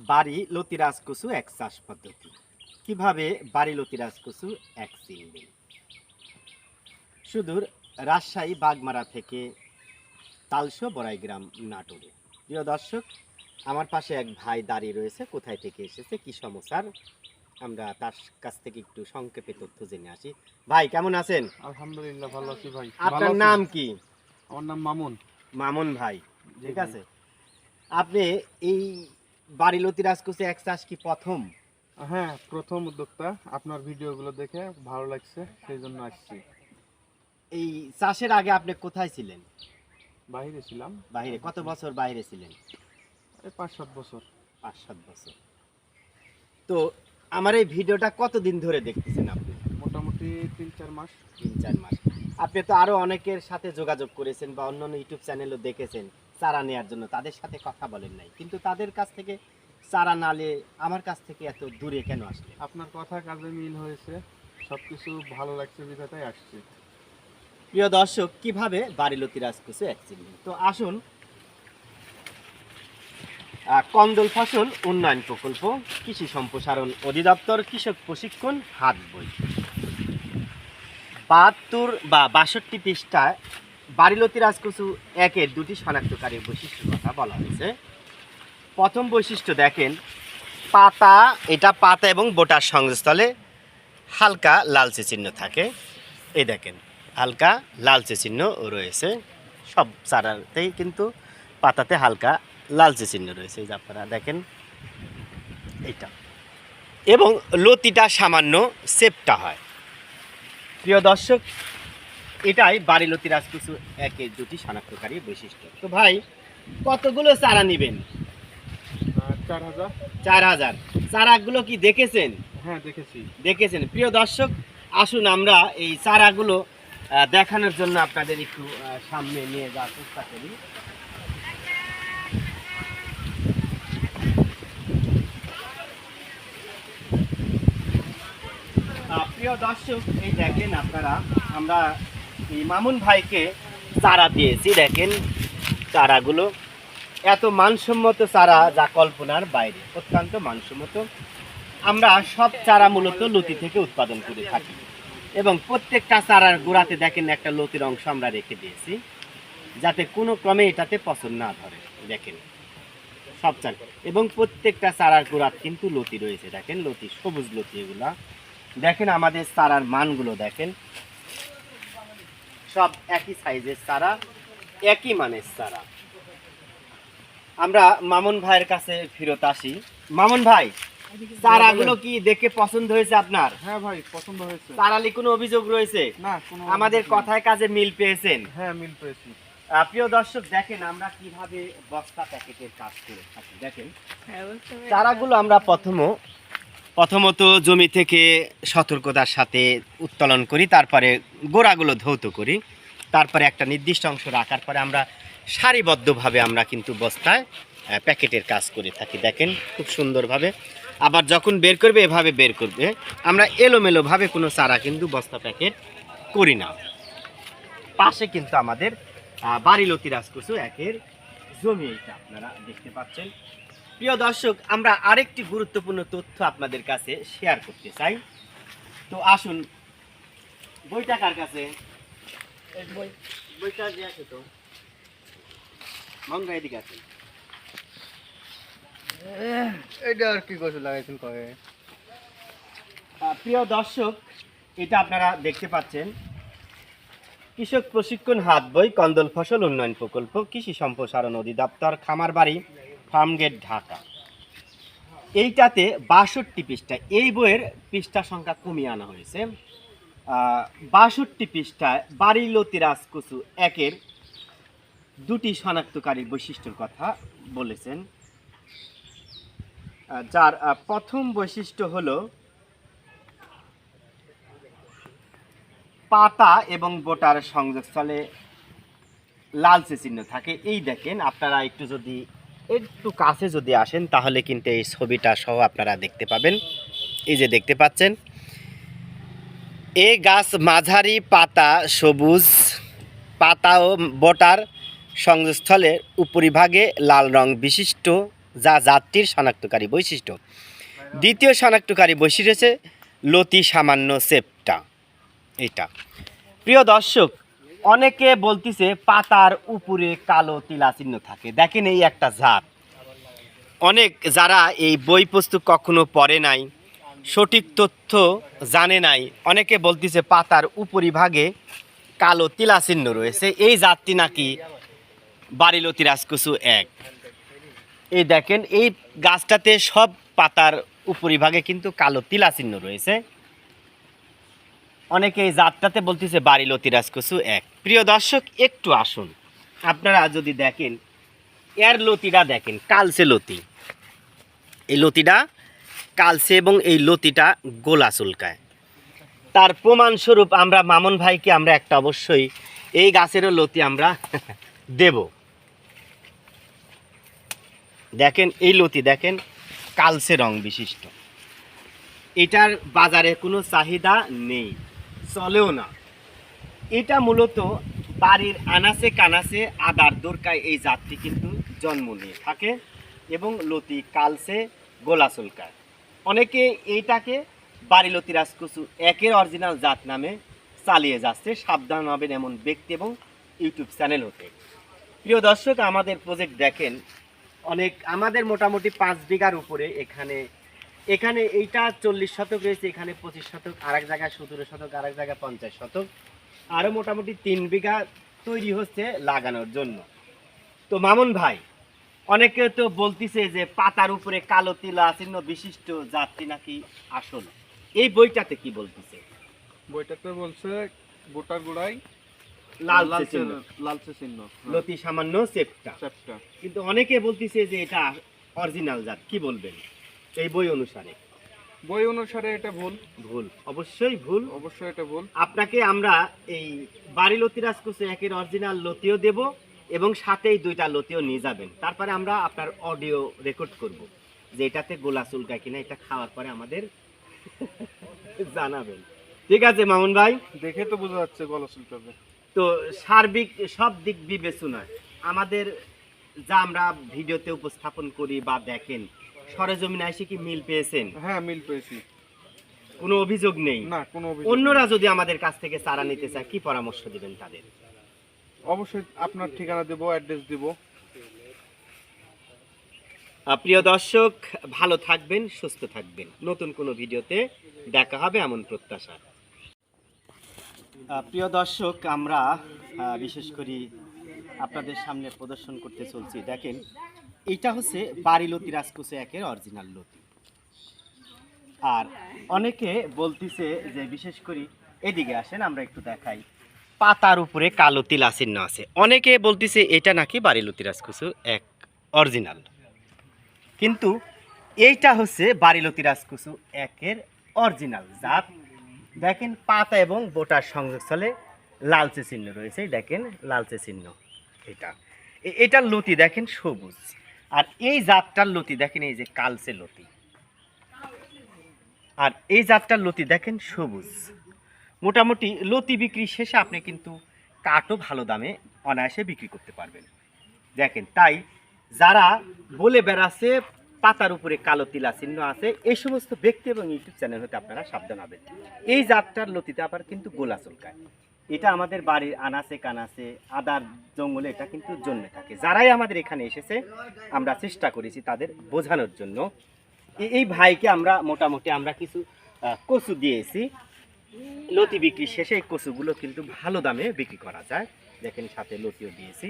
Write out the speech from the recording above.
বাড়ি লতিরাজ কচু এক চাষ পদ্ধতি। কীভাবে বাড়ি লতিরাজ কচু এক চিনবেন সুদূর রাজশাহী বাগমারা থেকে তালসো বড়াইগ্রাম নাটোরে। প্রিয় দর্শক আমার পাশে এক ভাই দাঁড়িয়ে রয়েছে কোথায় থেকে এসেছে কি সমস্যার? আমরা তার কাছ থেকে একটু সংক্ষেপে তথ্য জেনে আসি। ভাই কেমন আছেন? আলহামদুলিল্লাহ ভালো আছি ভাই। আপনার নাম কি? আমার নাম মামুন। মামুন ভাই ঠিক আছে। আপনি এই বাড়ি লতিরাজ কচু এক চাষ কি প্রথম? হ্যাঁ প্রথম উদ্যোক্তা। আপনার ভিডিওগুলো দেখে ভালো লাগছে সেই জন্য আসছি। এই চাষের আগে আপনি কোথায় ছিলেন? বাইরে ছিলাম। বাইরে কত বছর বাইরে ছিলেন? এই পাঁচ সাত বছর। পাঁচ সাত বছর। তো আমার এই ভিডিওটা কতদিন ধরে দেখতেছেন আপনি? মোটামুটি তিন চার মাস। তিন চার মাস। আপনি তো আরও অনেকের সাথে যোগাযোগ করেছেন বা অন্যান্য ইউটিউব চ্যানেলও দেখেছেন। চারা নেওয়ার জন্য তাদের সাথে কথা বলেন নাই। কিন্তু তাদের কাছ থেকে চারা নালে আমার কাছ থেকে এত দূরে কেন আসলে আপনার কথা কাজে মিল হয়েছে সব কিছু ভালো লাগছে বিধাতাই আসছে। প্রিয় দর্শক কীভাবে বাড়িলতি রাজকুচু অ্যাক্সিডেন্ট তো আসুন কন্দল ফসল উন্নয়ন প্রকল্প কৃষি সম্প্রসারণ অধিদপ্তর কৃষক প্রশিক্ষণ হাত বই। বাহাত্তর বা বাষট্টি পৃষ্ঠায় বাড়িলতি রাজকুচু একের দুটি শনাক্তকারীর বৈশিষ্ট্যের কথা বলা হয়েছে। প্রথম বৈশিষ্ট্য দেখেন, পাতা, এটা পাতা এবং বোটার সংস্থলে হালকা লালচে চিহ্ন থাকে। এই দেখেন, হালকা লালচে চিহ্ন রয়েছে। সব চারাতেই কিন্তু পাতাতে হালকা লালচে চিহ্ন রয়েছে। যে আপনারা দেখেন, এইটা। এবং লতিটা সামান্য সেপটা হয়। প্রিয় দর্শক এটাই বাড়ি লতি রাজকুচু একের দুটি শনাক্তকারী বৈশিষ্ট্য। তো ভাই কতগুলো চারা নেবেন? চার হাজার। চার হাজার। চারাগুলো কি দেখেছেন? হ্যাঁ দেখেছি। দেখেছেন। প্রিয় দর্শক আসুন আমরা এই চারাগুলো দেখানোর জন্য আপনাদের একটু সামনে নিয়ে যাওয়ার চেষ্টা করি। প্রিয় দর্শক এই দেখেন আপনারা আমরা মামুন ভাইকে চারা দিয়েছি, দেখেন চারাগুলো। এত মানসম্মত চারা যা কল্পনার বাইরে, অত্যন্ত মানসম্মত। আমরা সব চারা মূলত লতি থেকে উৎপাদন করে থাকি। এবং প্রত্যেকটা চারার গোড়াতে দেখেন একটা লতির অংশ আমরা রেখে দিয়েছি, যাতে কোনো ক্রমে এটাতে পছন্দ না ধরে, দেখেন। সব চার। এবং প্রত্যেকটা চারার গোড়াত কিন্তু লতি রয়েছে, দেখেন, লতি, সবুজ লতি এগুলা। দেখেন আমাদের চারার মানগুলো, দেখেন। সব একই সাইজের চারা একই মানের চারা। আমরা মামুন ভাইয়ের কাছে ফেরত আসি। মামুন ভাই চারাগুলো কি দেখে পছন্দ হয়েছে আপনার? হ্যাঁ ভাই পছন্দ হয়েছে। চারালি কোনো অভিযোগ রয়েছে? না কোনো আমাদের কথায় কাজে মিল পেয়েছেন। হ্যাঁ মিল পেয়েছি। প্রিয় দর্শক দেখেন আমরা কীভাবে বস্তা প্যাকেটের কাজ করে থাকি। দেখেন। চারাগুলো আমরা প্রথম প্রথমত জমি থেকে সতর্কতার সাথে উত্তোলন করি, তারপরে গোড়াগুলো ধৌত করি। তারপরে একটা নির্দিষ্ট অংশ রাখার পরে আমরা সারিবদ্ধভাবে আমরা কিন্তু বস্তায় প্যাকেটের কাজ করে থাকি। দেখেন, খুব সুন্দরভাবে। আবার যখন বের করবে, এভাবে বের করবে। আমরা এলোমেলোভাবে কোনো চারা কিন্তু বস্তা, প্যাকেট করি না। পাশে কিন্তু আমাদের বাড়ি বাড়িলতি রাজকুচু একের জমি এইটা আপনারা দেখতে পাচ্ছেন। প্রিয় দর্শক আমরা আরেকটি গুরুত্বপূর্ণ তথ্য আপনাদের কাছে শেয়ার করতে চাই। তো আসুন বইটা কার কাছে? বইটা যে আছে তো মঙ্গা এদিকে আছে এটা আর কি গোছ লাগাইছেন কয়ে? প্রিয় দর্শক এটা আপনারা দেখতে পাচ্ছেন। কৃষক প্রশিক্ষণ হাত বই কন্দল ফসল উন্নয়ন প্রকল্প কৃষি সম্প্রসারণ অধিদপ্তর খামারবাড়ি। ফার্মগেট ঢাকা। এইটাতে বাষট্টি পৃষ্ঠা। এই বইয়ের পৃষ্ঠা সংখ্যা কমিয়ে আনা হয়েছে। বাষট্টি পৃষ্ঠায় বাড়িলতি রাজকুচু একের দুটি শনাক্তকারী বৈশিষ্ট্যের কথা বলেছেন। যার প্রথম বৈশিষ্ট্য হল পাতা এবং বোটার সংযোগস্থলে লালচে চিহ্ন থাকে। এই দেখেন, আপনারা একটু যদি একটু কাছে যদি আসেন, তাহলে কিন্তু এই ছবিটা সহ আপনারা দেখতে পাবেন। এই যে দেখতে পাচ্ছেন এই গাছ মাঝারি পাতা, সবুজ পাতা ও বোটার সংযোগস্থলের উপরিভাগে লাল রং বিশিষ্ট, যা জাতটির শনাক্তকারী বৈশিষ্ট্য। দ্বিতীয় শনাক্তকারী বৈশিষ্ট্য লতি সামান্য সেপটা এটা। প্রিয় দর্শক অনেকে বলতিছে, পাতার উপরে কালো তিলা চিহ্ন থাকে। দেখেন এই একটা জাত। অনেক যারা এই বই পুস্তক কখনো পড়ে নাই, সঠিক তথ্য জানে নাই, অনেকে বলতিছে পাতার উপরিভাগে কালো তিলা চিহ্ন রয়েছে। এই জাতটি নাকি বাড়িলতি রাজকুসু এক। এই দেখেন, এই গাছটাতে সব পাতার উপরিভাগে কিন্তু কালো তিলা চিহ্ন রয়েছে। অনেকে এই জাতটাতে বলতেছে বাড়ি লতি রাজকসু এক। প্রিয় দর্শক, একটু আসুন। আপনারা যদি দেখেন, এর লতিটা দেখেন কালসে লতি। এই লতিটা কালসে এবং এই লতিটা গোলা চুলকায়। তার প্রমাণস্বরূপ আমরা মামুন ভাইকে আমরা একটা অবশ্যই এই গাছেরও লতি আমরা দেব। দেখেন, এই লতি দেখেন কালসে রং বিশিষ্ট। এটার বাজারে কোনো চাহিদা নেই, চলেও না। এটা মূলত বাড়ির আনাসে কানাসে আদার দোরকায় এই জাতটি কিন্তু জন্ম নিয়ে থাকে এবং লতি কালসে গোলা চুলকায়। অনেকে এইটাকে বাড়ি লতি রাজকুচু একের অরিজিনাল জাত নামে চালিয়ে যাচ্ছে, সাবধান হবেন এমন ব্যক্তি এবং ইউটিউব চ্যানেল হতে। প্রিয় দর্শক, আমাদের প্রজেক্ট দেখেন, অনেক, আমাদের মোটামুটি পাঁচ বিঘার উপরে এখানে এখানে এইটা চল্লিশ শতক রয়েছে, এখানে পঁচিশ শতক আর এক জায়গায় সতেরো শতক আর এক জায়গায় পঞ্চাশ শতক। আরও মোটামুটি তিন বিঘা তৈরি হচ্ছে লাগানোর জন্য। তো মামুন ভাই অনেকে তো বলতিছে যে পাতার উপরে কালো তিলা চিহ্ন বিশিষ্ট জাতটি নাকি আসল। এই বইটাতে কি বলতেছে? বইটাতে বলছে গোটার লাল লালচে চিহ্ন। লালচে চিহ্ন হ্যাঁ, লতি সামান্য চেপটা কিন্তু অনেকে বলতিছে যে এটা অরিজিনাল জাত কি বলবেন? এই বই অনুসারে। বই অনুসারে এটা ভুল। ভুল। অবশ্যই ভুল। অবশ্যই এটা ভুল। আপনাকে আমরা এই বাড়ি লতি রাজকুচে একের অরিজিনাল লতিও দেব এবং সাথেই দুইটা লতিও নিয়ে যাবেন। তারপরে আমরা আপনার অডিও রেকর্ড করব যে এটাতে গোলা চুলকায় কিনা এটা খাওয়ার পরে আমাদের জানাবেন। ঠিক আছে মামুন ভাই? দেখে তো বোঝা যাচ্ছে গলা চুলকাবে। তো সার্বিক সব দিক বিবেচনায় আমাদের যা আমরা ভিডিওতে উপস্থাপন করি বা দেখেন সরেজমিনে এসে কি মিল পেয়েছেন? হ্যাঁ মিল পেয়েছি। কোনো অভিযোগ নেই? না কোনো অভিযোগ অন্যরা যদি আমাদের কাছ থেকে চারা নিতে চায় কি পরামর্শ দিবেন তাদের? অবশ্যই আপনার ঠিকানা দেবো অ্যাড্রেস দেবো। প্রিয় দর্শক ভালো থাকবেন সুস্থ থাকবেন। নতুন কোনো ভিডিওতে দেখা হবে এমন প্রত্যাশা। প্রিয় দর্শক আমরা বিশেষ করি আপনাদের সামনে প্রদর্শন করতে চলছি। দেখেন এটা হচ্ছে বাড়ি লতি রাজকুচে একের অরিজিনাল লতি। আর অনেকে বলতিছে যে, বিশেষ করি এদিকে আসেন, আমরা একটু দেখাই। পাতার উপরে কালো তিলা চিহ্ন আছে। অনেকে বলতিছে, এটা নাকি বাড়ি লতি রাজকুচু এক অরিজিনাল কিন্তু এইটা হচ্ছে বাড়ি লতি রাজকুচু একের অরিজিনাল জাত। দেখেন, পাতা এবং বোটার সংযোগস্থলে লালচে চিহ্ন রয়েছে। দেখেন, লালচে চিহ্ন এটা। এ- এটার লতি, দেখেন, সবুজ। আর এই জাতটার লতি, দেখেন এই যে কালচে লতি। আর এই জাতটার লতি দেখেন সবুজ। মোটামুটি লতি বিক্রি শেষে আপনি কিন্তু কাঠও ভালো দামে অনায়াসে বিক্রি করতে পারবেন। দেখেন, তাই যারা বলে বেড়াচ্ছে, পাতার উপরে কালো তিলা চিহ্ন আছে, এই সমস্ত ব্যক্তি এবং ইউটিউব চ্যানেল হতে আপনারা সাবধান হবেন। এই জাতটার লতিতে আবার কিন্তু গোলা চুলকায়। এটা আমাদের বাড়ির আনাচে কানাচে, আদার জঙ্গলে এটা কিন্তু জন্মে থাকে। যারাই আমাদের এখানে এসেছে, আমরা চেষ্টা করেছি তাদের বোঝানোর জন্য। এই ভাইকে আমরা মোটামুটি আমরা কিছু কচু দিয়েছি। লতি বিক্রি শেষে এই কচুগুলো কিন্তু ভালো দামে বিক্রি করা যায়। দেখেন সাথে লতিও দিয়েছি।